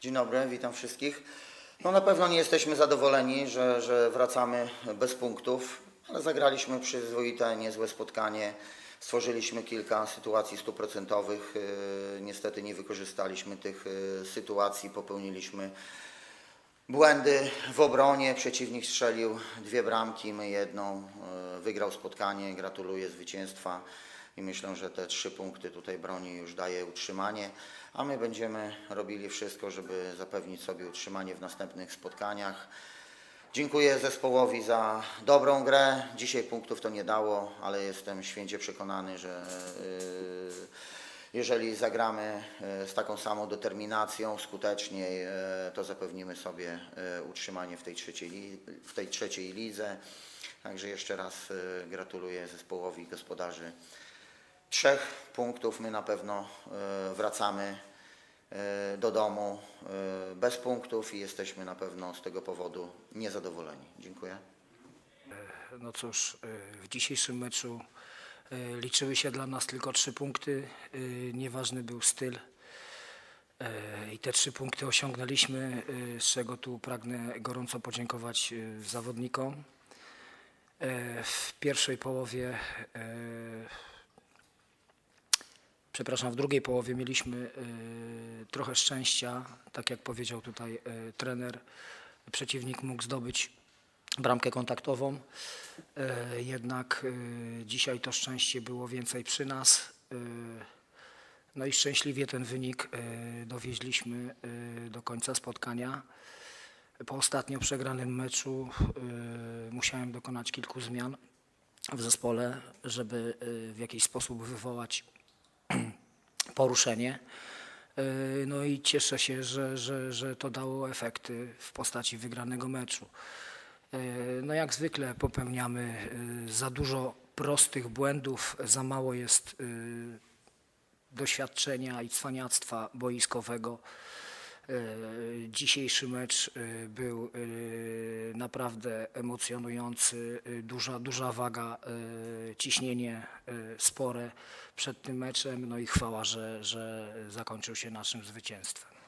Dzień dobry, witam wszystkich. No na pewno nie jesteśmy zadowoleni, że, że wracamy bez punktów, ale zagraliśmy przyzwoite, niezłe spotkanie. Stworzyliśmy kilka sytuacji stuprocentowych. Yy, Niestety nie wykorzystaliśmy tych yy, sytuacji, popełniliśmy błędy w obronie. Przeciwnik strzelił dwie bramki, my jedną. Yy, Wygrał spotkanie, gratuluję zwycięstwa i myślę, że te trzy punkty tutaj broni już daje utrzymanie, a my będziemy robili wszystko, żeby zapewnić sobie utrzymanie w następnych spotkaniach. Dziękuję zespołowi za dobrą grę. Dzisiaj punktów to nie dało, ale jestem święcie przekonany, że yy, jeżeli zagramy yy, z taką samą determinacją, skuteczniej, yy, to zapewnimy sobie utrzymanie w tej trzeciej, w tej trzeciej lidze. Także jeszcze raz gratuluję zespołowi gospodarzy trzech punktów. My na pewno yy, wracamy yy, do domu yy, bez punktów i jesteśmy na pewno z tego powodu niezadowoleni. Dziękuję. No cóż, w dzisiejszym meczu liczyły się dla nas tylko trzy punkty. Nieważny był styl. I te trzy punkty osiągnęliśmy, z czego tu pragnę gorąco podziękować zawodnikom. W pierwszej połowie, przepraszam, w drugiej połowie mieliśmy y, trochę szczęścia. Tak jak powiedział tutaj y, trener, przeciwnik mógł zdobyć bramkę kontaktową. E, Jednak e, dzisiaj to szczęście było więcej przy nas. E, No i szczęśliwie ten wynik e, dowieźliśmy e, do końca spotkania. Po ostatnio przegranym meczu e, musiałem dokonać kilku zmian w zespole, żeby e, w jakiś sposób wywołać poruszenie. E, No i cieszę się, że, że, że to dało efekty w postaci wygranego meczu. E, No jak zwykle popełniamy e, za dużo prostych błędów, za mało jest doświadczenia i cwaniactwa boiskowego. E, Dzisiejszy mecz e, był e, naprawdę emocjonujący, duża, duża waga, ciśnienie spore przed tym meczem, no i chwała, że, że zakończył się naszym zwycięstwem.